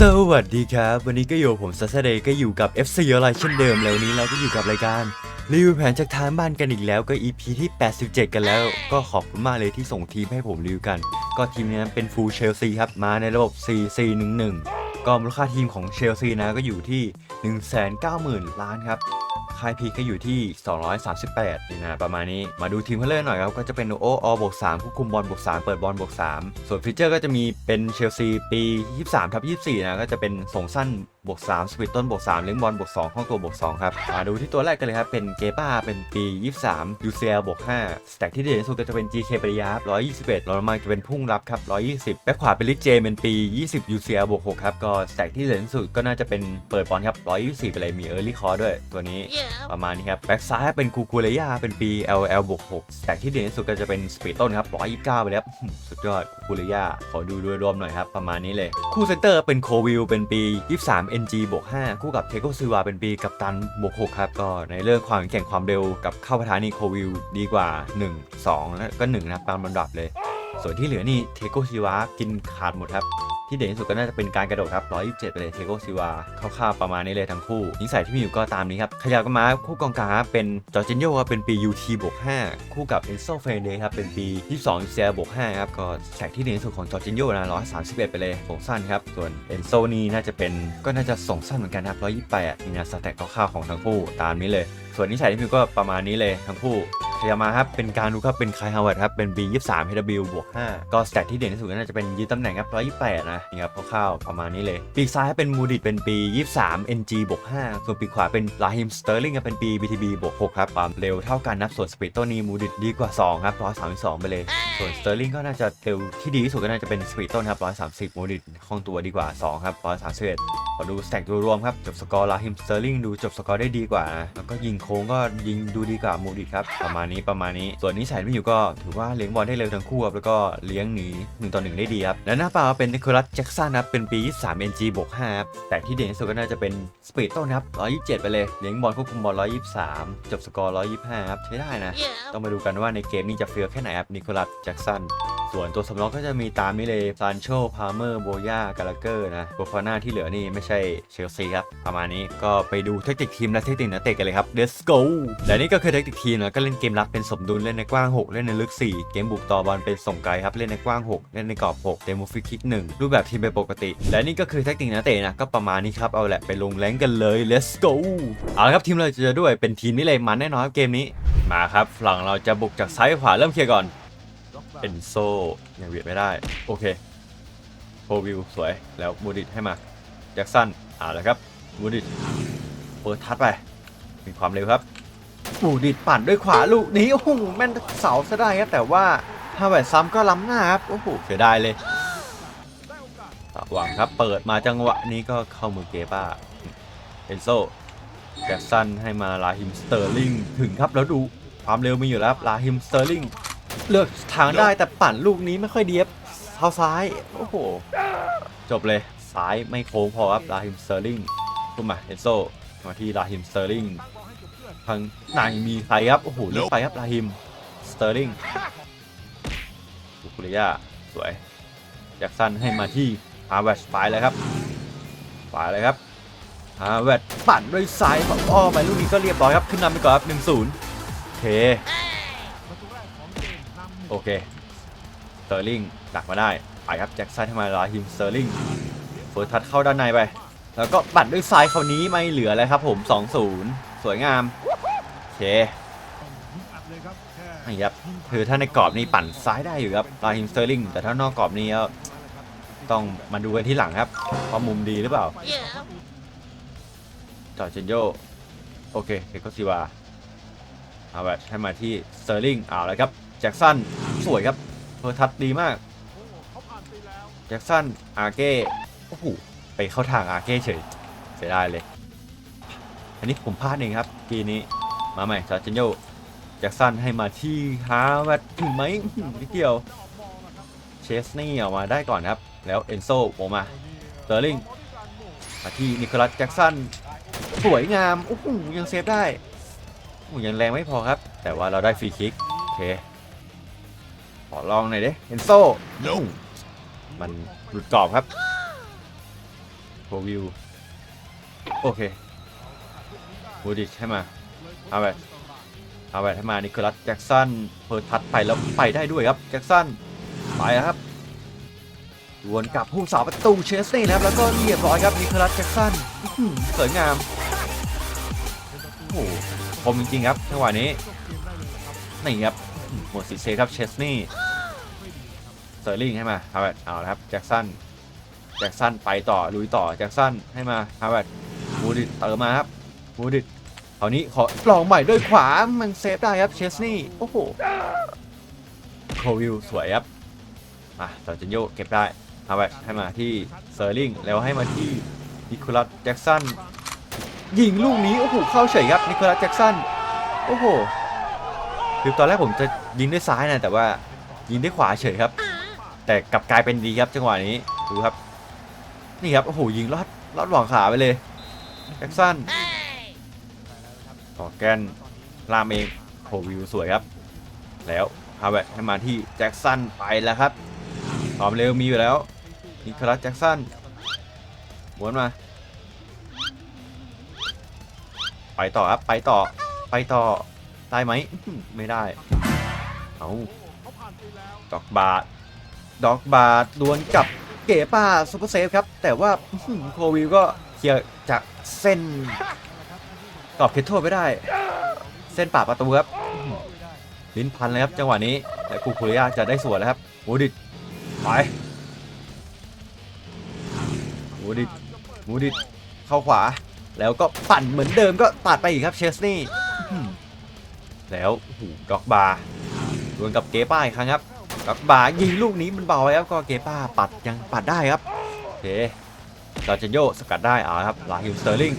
สวัสดีครับ วันนี้ก็อยู่ผมซัสเดย์ก็อยู่กับ FC ออไลน์เช่นเดิมแล้ววันนี้เราก็อยู่กับรายการรีวิวแผนจากทางบ้านกันอีกแล้วก็ EP ที่ 87 กันแล้ว ก็ขอบคุณมากเลยที่ส่งทีมให้ผมรีวิวกัน ก็ทีมนี้เป็นฟูลเชลซีครับ มาในระบบ 4-4-1-1 ก็มูลค่าทีมของเชลซีนะก็อยู่ที่ 190,000 ล้านครับ ค่ายพีก็อยู่ที่ 238นี่นะประมาณนี้มาดูทีมเขาเล่นหน่อยครับก็จะเป็นโอออบวก3ควบคุมบอลบวก3เปิดบอลบวก3ส่วนฟีเจอร์ก็จะมีเป็นเชลซีปี 23ทับ24 นะก็จะเป็นส่งสั้นบวก3สปีดต้นบวก3เลี้ยงบอลบวก2ห้องตัวบวก2ครับมาดูที่ตัวแรกกันเลยครับ เป็นเกป้าเป็นปี 23 UCL บวก5สแต็กที่เด่นที่สุดก็จะเป็น GK ปริยับ121รองลงมาจะเป็นพุ่งรับครับ 120 แบ็คขวาเป็นลิเจเป็นปี 20 UCL บวก6ครับก็สแต็กที่เด่นที่สุดก็น่าจะเป็นเปิดบอลครับ124ไปเลยมีเออร์ลี่คอร์ด้วยตัวนี้ประมาณนี้ครับ แบ็กซ้ายเป็นคูคูเลยาเป็นปี LL บวก6แต่ที่เด่นที่สุดก็จะเป็นสปีดต้นครับ129 ไปแล้ว สุดยอดคูคูเลยาขอดูโดยรวมหน่อยครับ ประมาณนี้เลย คู่เซนเตอร์เป็นโควิลเป็นปี 23 NG บวก5คู่กับเทโกซิวาเป็นปีกับตันบวก6ครับก็ในเรื่องความแข่งความเร็วกับเข้าประธานีโควิลดีกว่า 1 2 แล้วก็1นะครับตามลำดับเลย ส่วนที่เหลือนี่เทโกซิวากินขาดหมดครับ ที่เด่นที่สุดก็น่าจะเป็นการกระโดดครับ127ไปเลยเทโกซิวาคร่าวๆประมาณนี้เลยทั้งคู่นิสัยที่มีอยู่ก็ตามนี้ครับขยับกันมาคู่กองกลางเป็นจอร์จินโยครับเป็นปี UT บวก5คู่กับเอนโซเฟเดครับเป็นปี 22 UCL บวก5ครับก็แสกที่เด่นที่สุดของจอร์จินโยนะ131 ไปเลยส่งสั้นครับส่วนเอนโซนี่น่าจะเป็นก็น่าจะส่งสั้นเหมือนกันครับ128นี่นะสแต็กคร่าวๆของทั้งคู่ตามนี้เลย ส่วนนิสัยที่มีก็ประมาณนี้เลยทั้งคู่ ขยับมาครับ เป็นการดูครับ เป็นไคฮาวเวิร์ดครับ เป็น B 23 HW บวก 5 ก็สแตทที่เด่นที่สุดน่าจะเป็นยืนตำแหน่งครับ 128 นะนี่ครับคร่าวๆประมาณนี้เลย ปีกซ้ายเป็นมูดิตเป็นปี 23 NG บวก 5 ส่วนปีกขวาเป็นลาฮิมสเตอร์ลิงเป็นปี BTB บวก 6 ครับ ความเร็วเท่ากันนับส่วนสปีดตัวนี้มูดิตดีกว่า 2 ครับ 132 ไปเลย ส่วนสเตอร์ลิงก็น่าจะเร็วที่ดีที่สุดก็น่าจะเป็นสปีดต้นครับ 130 มูดิตคล่องตัวดีกว่า 2 ครับ 131ขอดูสแต็กโดยรวมครับ จบสกอร์ลาฮิมสเตอร์ลิงดูจบสกอร์ได้ดีกว่านะแล้วก็ยิงโค้งก็ยิงดูดีกว่ามูดิตครับประมาณนี้ประมาณนี้ ส่วนนิสัยไม่อยู่ก็ถือว่าเลี้ยงบอลได้เร็วทั้งคู่ครับแล้วก็เลี้ยงหนี1ต่อ1ได้ดีครับและหน้าเปล่าเป็นนิโคลัสแจ็กสันครับเป็นปี 23 NG บวก5ครับแต่ที่เด่นที่สุดก็น่าจะเป็นสปีดต้นครับ127 ไปเลยเลี้ยงบอลควบคุมบอล123 จบสกอร์125ครับใช้ได้นะ ต้องมาดูกันว่าในเกมนี้จะเฟี้ยวแค่ไหนครับนิโคลัสแจ็กสัน ส่วนตัวสำรองก็จะมีตามนี้เลยซานโชพาเมอร์โบย่ากาลาเกอร์นะโบฟาน่าที่เหลือนี่ไม่ใช่เชลซีครับประมาณนี้ก็ไปดูเทคนิคทีมและเทคนิคนักเตะกันเลยครับ Let's go และนี่ก็คือเทคนิคทีมนะก็เล่นเกมรับเป็นสมดุลเล่นในกว้าง 6 เล่นในลึก 4 เกมบุกต่อบอลเป็นส่งไกลครับเล่นในกว้าง 6 เล่นในกรอบ 6 เดโมฟิคิก1รูปแบบทีมเป็นปกติ และนี่ก็คือเทคนิคนักเตะนะก็ประมาณนี้ครับเอาแหละไปลงแรงกันเลย Let's go เอาละครับทีมเราจะด้วยเป็นทีมนี้เลยมันแน่นอนเกมนี้มาครับฝั่งเราจะบุกจากซ้ายขวาเริ่มเคลียร์ก่อน อนโซยังเวียดไม่ได้ โอเคโควิวสวยแล้วมูดิตให้มาแจ็คสันอ่าแล้วครับมูดิตเปิดทัดไป มีความเร็วครับมูดิตปั่นด้วยขวาลูกนี้โอ้โหแม่นเสาซะได้ครับแต่ว่าถ้าแบบซ้ำก็ล้ำหน้าครับโอ้โหเสียดายเลยตะหวังครับเปิดมาจังหวะนี้ก็เข้ามือเกป้าเอนโซแจ็คสันให้มาลาฮิมสเตอร์ลิงถึงครับแล้วดูความเร็วมีอยู่แล้วลาฮิมสเตอร์ลิง เลือกทางได้แต่ปั่นลูกนี้ไม่ค่อยเดียบเท้าซ้าย โอ้โห จบเลยซ้ายไม่โค้งพอครับลาฮิมสเตอร์ลิงขึ้นมาเอนโซมาที่ลาฮิมสเตอร์ลิงทางไหนมีใครครับ โอ้โหเลือกไปครับลาฮิมสเตอร์ลิงบุคุริยาสวยแจ็คสันให้มาที่ฮาร์เวสไปเลยครับไปเลยครับฮาร์เวสปั่นด้วยซ้ายของอ้อไปลูกนี้ก็เรียบร้อยครับขึ้นนำไปก่อนครับ1-0โอเค โอเคสเตอร์ลิงดักมาได้ไปครับแจ็คสันให้มาลาฮิมสเตอร์ลิงเฟิร์สทัดเข้าด้านในไป แล้วก็ปัดด้วยซ้ายคราวนี้ไม่เหลือเลยครับผม2-0สวยงามโอเคนี่ครับคือถ้าในกรอบนี่ปั่นซ้ายได้อยู่ครับลาฮิมสเตอร์ลิงแต่ถ้านอกกรอบนี่ก็ต้องมาดูกันที่หลังครับว่ามุมดีหรือเปล่าจอร์เจนโยโอเคเฮโกซิวาเอาแบบให้มาที่สเตอร์ลิงเอาเลยครับ แจ็คสันสวยครับเพอร์ทัดดีมาก แจ็คสันอาเก้โอ้โหไปเข้าทางอาเก้เฉยเสียดายเลย อันนี้ผมพลาดเองครับทีนี้มาใหม่จอเจนโยแจ็คสันให้มาที่ฮาร์วัตถึงไหมนิดเดียวเชสนี่ออกมาได้ก่อนครับ แล้วเอนโซออกมาเตอร์ลิงมาที่นิโคลัสแจ็คสันสวยงามโอ้โหยังเซฟได้โอ้ยังแรงไม่พอครับ แต่ว่าเราได้ฟรีคิกโอเค อลองหน่อยดิเอนโซมันหลุดกรอบครับโควิว โอเคบูดิชให้มา เอาไป เอาไปให้มานิโคลัสแจ็กสันเพิร์ทัดไปแล้วไปได้ด้วยครับ แจ็กสันไปแล้วครับดวลกับผู้สาวประตูเชสนี่นะครับ แล้วก็เรียบร้อยครับนิโคลัสแจ็กสันอื้อหือสวยงาม โอ้โหคมจริงๆครับจังหวะนี้ นี่ครับหมดสิทธิ์เซฟครับเชสนี่ เซอร์ลิงให้มาฮาวเวิร์ดเอาละครับแจ็คสันแจ็คสันไปต่อลุยต่อแจ็คสันให้มาฮาวเวิร์ดบูดิตเติมมาครับบูดิตคราวนี้ขอลองใหม่ด้วยขวามันเซฟได้ครับเชสนี่โอ้โหโควิลสวยครับอะจอร์จินโยเก็บได้ฮาวเวิร์ดให้มาที่เซอร์ลิงแล้วให้มาที่นิโคลัสแจ็คสันยิงลูกนี้โอ้โหเข้าเฉยครับนิโคลัสแจ็คสันโอ้โหคือตอนแรกผมจะยิงด้วยซ้ายนะแต่ว่ายิงด้วยขวาเฉยครับ แต่กลับกลายเป็นดีครับจังหวะนี้ดูครับ นี่ครับโอ้โหยิงลอดลอดหว่างขาไปเลยแจ็คสันต่อแกนลามเองโควิวสวยครับ แล้วฮาเวตให้มาที่แจ็คสันไปแล้วครับความเร็วมีอยู่แล้วนิโคลัสแจ็คสันหมุนมา ไปต่อครับไปต่อไปต่อได้ไหมไม่ได้เอาดอกบาท ด็อกบาทดวลกับเก๋ป้าซูเปอร์เซฟครับ แต่ว่าโควิลก็เคลียร์จากเส้นตอบเขตโทษไม่ได้ เส้นป่ากประตูครับ ลิ้นพันเลยครับ จังหวะนี้แต่คูคุริยาจะได้สวนแล้วครับมูดิตไปมูดิตมูดิตเข้าขวา แล้วก็ปั่นเหมือนเดิมก็ตัดไปอีกครับเชสนี่แล้วโอ้โหด็อกบาร์ดวลกับเก๋ป้าอีกครั้งครับ ด็อกบายิงลูกนี้มันเบาไว้ครับก็เกป้าปัดยังปัดได้ครับโอเคดาจนโยสกัดได้เอาครับลาฮิมสเตอร์ลิง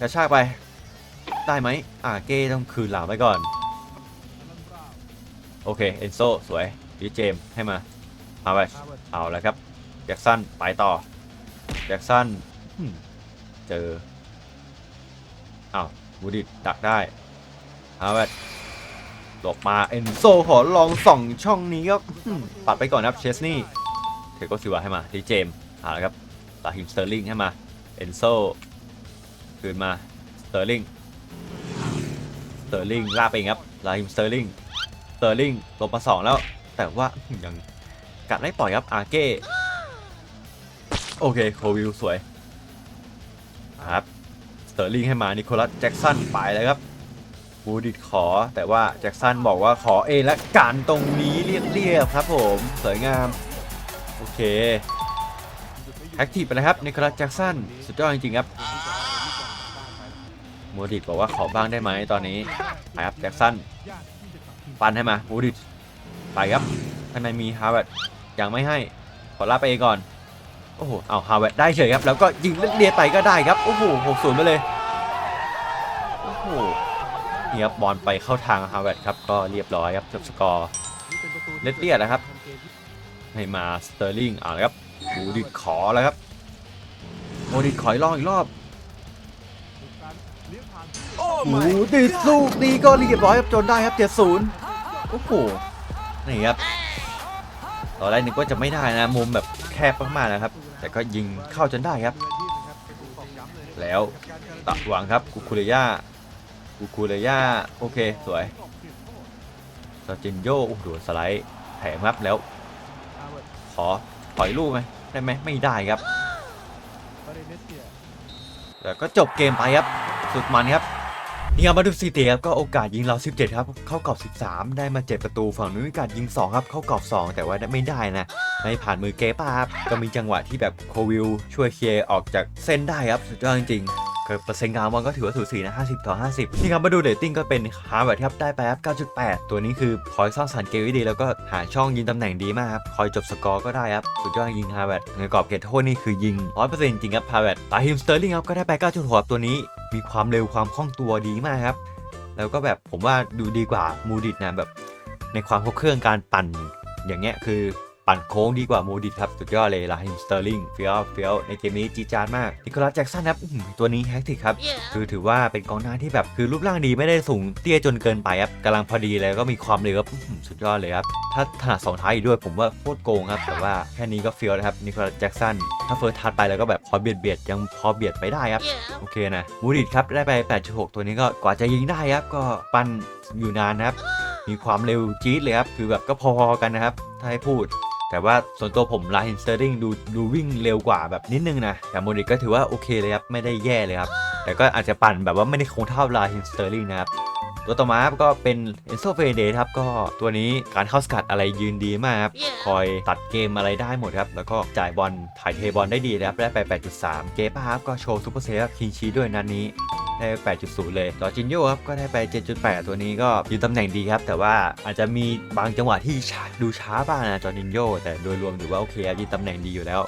กระชากไปได้ไหมอ่าเก้ต้องคืนหลังไปก่อน โอเค เอนโซสวยดีเจมให้มาเอาไปเอาแล้วครับแจ็คสันไปต่อแจ็คสันเจออ้าวบูดิตดักได้ฮาวเวิร์ หลบมาเอนโซขอลองส่องช่องนี้ครับปัดไปก่อนครับเชสนี่เทโกซิวาให้มาที่เจมส์เอาละครับลาฮิมสเตอร์ลิงให้มาเอนโซคืนมาสเตอร์ลิงสเตอร์ลิงลากไปเองครับลาฮิมสเตอร์ลิงสเตอร์ลิงลบมาสองแล้ว แต่ว่ายังกัดไม่ปล่อยครับอาเก้โอเคโควิลสวยครับสเตอร์ลิงให้มานิโคลัสแจ็กสันไปเลยครับ บูดิตขอ แต่ว่าแจ็คสันบอกว่าขอเองและการตรงนี้เรียบๆครับผมสวยงาม โอเคแอคทีฟไปเลยครับนิโคลัสแจ็คสันสุดยอดจริงๆครับบูดิตบอกว่าขอบ้างได้ไหมตอนนี้ไปครับแจ็คสันปันให้มาบูดิตไปครับข้างในมีฮาวเวิร์ดยังไม่ให้ขอลาไปเองก่อนโอ้โหเอาฮาวเวิร์ดได้เฉยครับแล้วก็ยิงเลียไปก็ได้ครับโอ้โหหกศูนย์ไปเลยโอ้โห นี่ครับบอลไปเข้าทางฮาวเวิร์ดครับก็เรียบร้อยครับจบสกอร์เล็ดเลียนะครับ ให้มาสเตอร์ลิงเอาละครับบูดิดขอแล้วครับโมดิดขออีกรอบอีกรอบบูดิดลูกนี้ก็เรียบร้อยครับจนได้ครับเจ็ดศูนย์โอ้โหนี่ครับตอนแรกนึกว่าจะไม่ได้นะมุมแบบแคบมากๆนะครับ แต่ก็ยิงเข้าจนได้ครับ แล้วตัดหวังครับกุคุเรย่า กูคูเลยย่าโอเค สวยซาจินโยโอ้โหสไลด์แถมครับแล้ว ขอถอยลูกไหมได้ไหมไม่ได้ครับแต่ก็จบเกมไปครับ สุดมันครับนี่ครับมาดูสถิติครับก็โอกาสยิงเรา 17 ครับ เข้ากรอบ 13 ได้มา 7 ประตูฝั่งนู้นโอกาสยิง 2 ครับ เข้ากรอบ 2 แต่ว่าไม่ได้นะไม่ผ่านมือเกป้าครับก็มีจังหวะที่แบบโควิลช่วยเคลียร์ออกจากเส้นได้ครับ สุดยอดจริงๆ เปอร์เซ็นต์การบอลก็ถือว่าสูสีนะ50 ต่อ 50 นี่ครับมาดูเรตติ้งก็เป็นฮาร์วาร์ดครับได้ไปครับ 9.8 ตัวนี้คือคอยสร้างสรรค์เกมไว้ดีแล้วก็หาช่องยิงตำแหน่งดีมากครับ คอยจบสกอร์ก็ได้ครับ สุดยอดยิงฮาร์วาร์ดในกรอบเขตโทษนี่คือยิง100%จริงครับฮาร์วาร์ดตาฮิมสเตอร์ลิงครับก็ได้ไป 9.6ครับตัวนี้ มีความเร็วความคล่องตัวดีมากครับแล้วก็แบบผมว่าดูดีกว่ามูดิตนะแบบในความครบเครื่องการปั่นอย่างเงี้ยคือ ปั่นโค้งดีกว่าโมดิตครับ สุดยอดเลยลาฮิมสเตอร์ลิงเฟียลเฟียลในเกมนี้จีดจานมากนิโคลัสแจ็กสันครับอื้อหือตัวนี้แฮกติกครับ คือถือว่าเป็นกองหน้าที่แบบคือรูปร่างดีไม่ได้สูงเตี้ยจนเกินไปครับกำลังพอดีเลยก็มีความเร็วครับอื้อหือสุดยอดเลยครับ ถ้าถนัดสองท้ายอีกด้วยผมว่าโคตรโกงครับ แต่ว่าแค่นี้ก็เฟียลแล้วครับนิโคลัสแจ็กสันถ้าเฟิร์สทัดไปแล้วก็แบบพอเบียดเบียดยังพอเบียดไปได้ครับโอเคนะมูดิตครับได้ไป 8.6 ตัวนี้ก็กว่าจะยิงได้ครับก็ปั้นอยู่นานนะครับมีความเร็วจี๊ดเลยครับคือแบบก็พอๆกันนะครับถ้าให้พูด แต่ว่าส่วนตัวผมลาฮินสเตอร์ลิงดูดูวิ่งเร็วกว่าแบบนิดนึงนะ แต่โมูดิกก็ถือว่าโอเคเลยครับ ไม่ได้แย่เลยครับ แต่ก็อาจจะปั่นแบบว่าไม่ได้คงเท่าลาฮินสเตอร์ลิงนะครับ ตัวต่อมาครับก็เป็นเอนโซเฟเดครับก็ตัวนี้การเข้าสกัดอะไรยืนดีมากครับ คอยตัดเกมอะไรได้หมดครับ แล้วก็จ่ายบอลถ่ายเทบอลได้ดีนะครับได้ไป 8.3 เกป้าครับก็โชว์ซูเปอร์เซฟคิงชีด้วยนัดนี้ได้ 8.0 เลยจอร์จินโยครับ ก็ได้ไป 7.8 ตัวนี้ก็ยืนตำแหน่งดีครับ แต่ว่าอาจจะมีบางจังหวะที่ช้าดูช้าบ้างนะจอร์จินโยแต่โดยรวมถือว่าโอเคครับยืนตำแหน่งดีอยู่แล้ว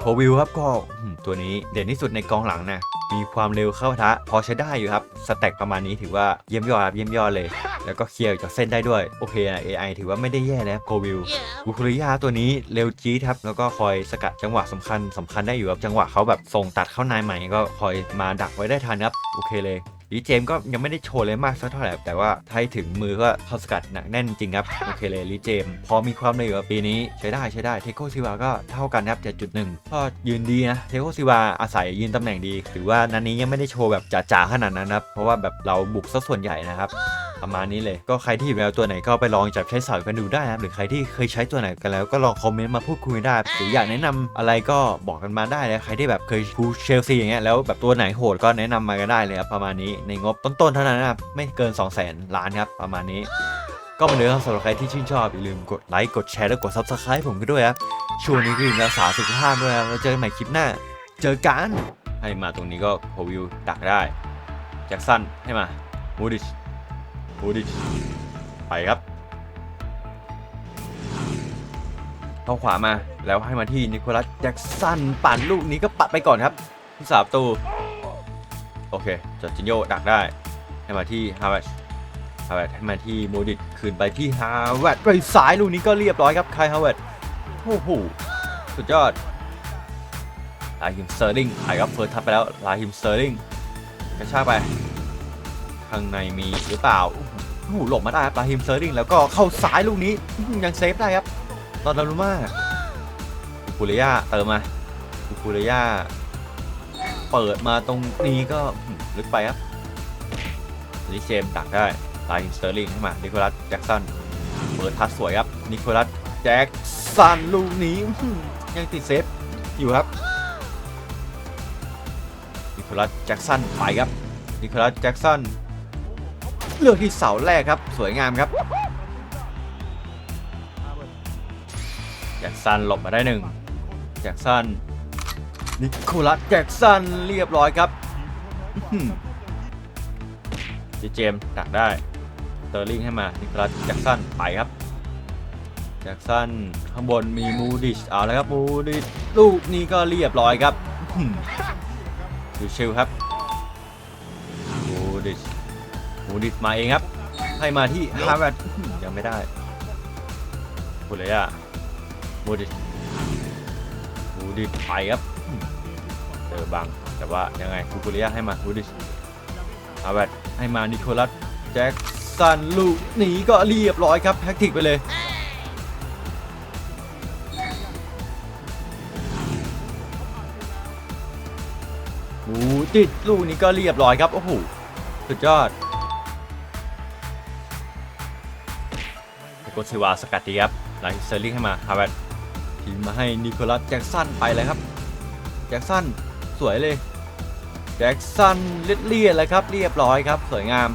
โควิลครับก็อืมตัวนี้เด่นที่สุดในกองหลังนะ มีความเร็วเข้าทะพอใช้ได้อยู่ครับ สแต็กประมาณนี้ถือว่าเยี่ยมยอดครับเยี่ยมยอดเลย แล้วก็เคลียร์ออกจากเส้นได้ด้วย โอเคนะ AI ถือว่าไม่ได้แย่นะครับโควิลบุคุริยาตัวนี้เร็วจี๊ดครับ แล้วก็คอยสกัดจังหวะสำคัญสำคัญได้อยู่ครับ จังหวะเขาแบบส่งตัดเข้านายใหม่ก็คอยมาดักไว้ได้ทันครับ โอเคเลย ดีเจมส์ก็ยังไม่ได้โชว์เลยมากสักเท่าไหร่แต่ว่าถ้าให้ถึงมือก็เข้าสกัดหนักแน่นจริงครับ โอเคเลยลีเจมส์พอมีความเร็วกับปีนี้ใช้ได้ใช้ได้เทโกซิวาก็เท่ากันครับ7.1 ก็ยืนดีนะเทโกซิวาอาศัยยืนตำแหน่งดี ถือว่านันนี้ยังไม่ได้โชว์แบบจ๋าๆขนาดนั้นนะครับเพราะว่าแบบเราบุกซะส่วนใหญ่นะครับ ประมาณนี้เลยก็ใครที่อยู่แล้วตัวไหนก็ไปลองจับใช้สอยกันดูได้นะครับหรือใครที่เคยใช้ตัวไหนกันแล้วก็ลองคอมเมนต์มาพูดคุยได้ หรืออยากแนะนำอะไรก็บอกกันมาได้เลยใครที่แบบเคยฟูเชลซีอย่างเงี้ยแล้วแบบตัวไหนโหดก็แนะนำมากันได้เลยครับประมาณนี้ในงบต้นๆเท่านั้นนะครับไม่เกิน 2 0 0 0 0 0ล้านครับประมาณนี้ก็เหมือนเดิมครับสำหรับใครที่ชื่นชอบ อย่าลืมกดไลค์กดแชร์และกด subscribe ผมกันด้วยครับช่วงนี้ก็อย่าลืมรักษาสุขภาพด้วยครับแล้วเจอกันใหม่คลิปหน้า เจอกันให้มาตรงนี้ก็โควิวดักได้แจ็คสันให้มามูดิช มูดิ ไปครับ เข้าขวามาแล้วให้มาที่นิโคลัสแจ็กสันปั่นลูกนี้ก็ปัดไปก่อนครับสาประตู โอเคจอร์จินโยดักได้ ให้มาที่ฮาวเวิร์ดฮาวเวิร์ดให้มาที่โมดิตคืนไปที่ฮาวเวิร์ดไปซ้ายลูกนี้ก็เรียบร้อยครับคายฮาวเวิร์ดโอ้โหสุดยอดลาฮิมสเตอร์ลิงถ่ครับเฟิร์สทับไปแล้วลาฮิมสเตอร์ลิงกระชากไป ข้างในมีหรือเปล่า โอ้โหหลบมาได้ครับลาฮิมเซอร์ริงแล้วก็เข้าซ้ายลูกนี้ยังเซฟได้ครับตอนดารุมาคุเรย่าเติมมาบุคุเรย่าเปิดมาตรงนี้ก็ลึกไปครับลิเจมดักได้ลาฮิมเซอร์ริงให้นมานิโคลัสแจ็กสันเปิดทัดสวยครับนิโคลัสแจ็กสันลูกนี้ยังติดเซฟอยู่ครับนิโคลัสแจ็กสันไปครับนิโคลัสแจ็กสัน เลือกที่เสาแรกครับ สวยงามครับแจ็คสันหลบมาได้หนึ่งแจ็คสันนิโคลัสแจ็คสันเรียบร้อยครับอื้อหือเจมส์ดักได้เตอร์ลิงให้มานิโคลัสแจ็คสันไปครับแจ็คสันข้างบนมีมูดิชเอาแล้วครับมูดิชลูกนี้ก็เรียบร้อยครับอื้อหือชิวๆครับ มูดิตมาเองครับ ให้มาที่ฮาร์วาร์ดยังไม่ได้พูดเลยอะมูดิตมูดิตไปครับเจอบังแต่ว่ายังไงคูคุเรียให้มามูดิตฮาร์วาร์ดให้มานิโคลัสแจ็คสันลูกหนีก็เรียบร้อยครับแพ็กติกไปเลยมูดิตลูกนี้ก็เรียบร้อยครับ โอ้โห สุดยอด โกซิวาสกัดดีครับไลท์เซอร์ลิงให้มาฮาร์วร์ดทีมมาให้นิโคลัสแจ็กสันไปเลยครับ แจ็กสันสวยเลยแจ็กสันเลียดเลียเลยครับ เรียบร้อยครับ สวยงาม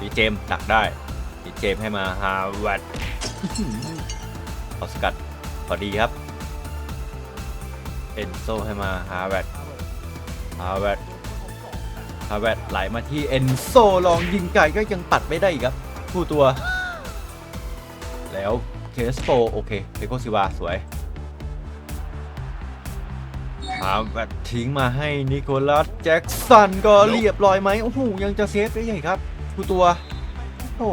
ดีเจมดักได้ดีเจมให้มาฮาร์วร์ดขอสกัดพอดีครับเอนโซให้มาฮาร์วร์ดฮาร์วร์ดฮาร์วร์ดไหลมาที่เอนโซลองยิงไก่ก็ยังตัดไม่ได้ครับ คู่ตัว แล้วเคสโปโอเคเทโกซิวาสวยมาแบบทิ้งมาให้นิโคลัสแจ็คสันก็เรียบร้อยไหมโอ้โหยังจะเซฟได้ยังไงครับคู่ตัว โอ้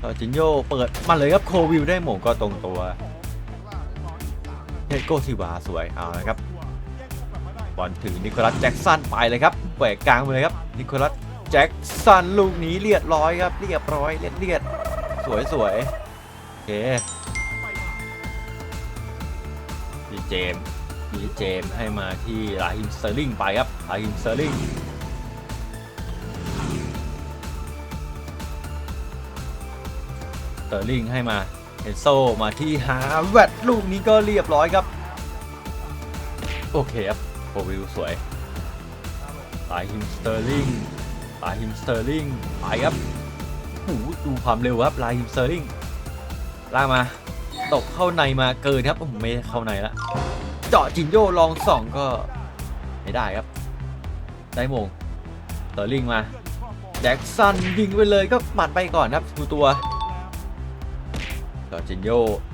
จอร์จินโยเปิดมาเลยครับโควิลได้หม่งก็ตรงตัวเฮดโกซิวาสวยเอาละครับบอลถึงนิโคลัสแจ็กสันไปเลยครับแหวกกลางไปเลยครับนิโคลัส แจ็กสันลูกนี้เรียบร้อยครับ เรียบร้อยเลียดเลียดสวยสวยโอเคดีเจมดีเจมให้มาที่ลาฮิมสเตอร์ลิงไปครับลาฮิมสเตอร์ลิงสเตอร์ลิงให้มาเฮนโซมาที่ฮาแวดลูกนี้ก็เรียบร้อยครับ โอเคครับโควิลสวยลาฮิมสเตอร์ลิง ลายฮิมสเตอร์ลิงไปครับโอ้โหดูความเร็วครับลายฮิมสเตอร์ลิงลากมา ตกเข้าในมาเกินครับผมไม่เข้าในละเจาะจินโยลองสองก็ไม่ได้ครับ ได้มงสเตอร์ลิงมาแจ็คสันยิงไปเลยก็ปัดไปก่อนครับดูตัวเจาะจินโย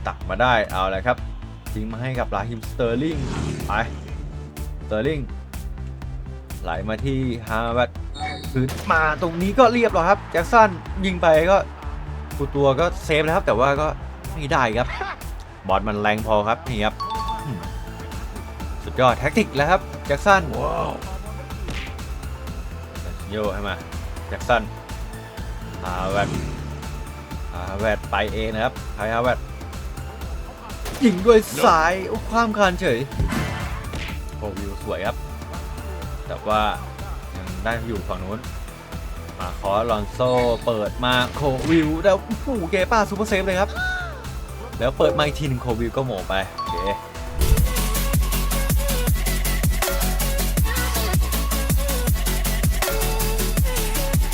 ตักมาได้เอาแล้วครับทิ้งมาให้กับลาฮิมสเตอร์ลิงไปสเตอร์ลิงไหลมาที่ฮาร์วัต คือมาตรงนี้ก็เรียบร้อยครับ แจ็คสันยิงไปก็กูตัวก็เซฟแล้วครับ แต่ว่าก็ไม่ได้ครับ บอลมันแรงพอครับนี่ครับอืมสุดยอดแท็กติกแล้วครับ แจ็คสันว้าวโยให้มาแจ็คสันฮาร์วัตฮาร์วัตไปเองนะครับไทยฮาร์วัตยิงด้วยสายโอ้ความคานเฉยโควิวสวยครับ แต่ว่ายัง ได้อยู่ฝั่งนู้น มาคอลอนโซเปิดมาโควิวแล้วโอ้โหเกป้าซูเปอร์เซฟเลยครับ แล้วเปิดมาอีกทีหนึงโควิวก็โหมไปโอเค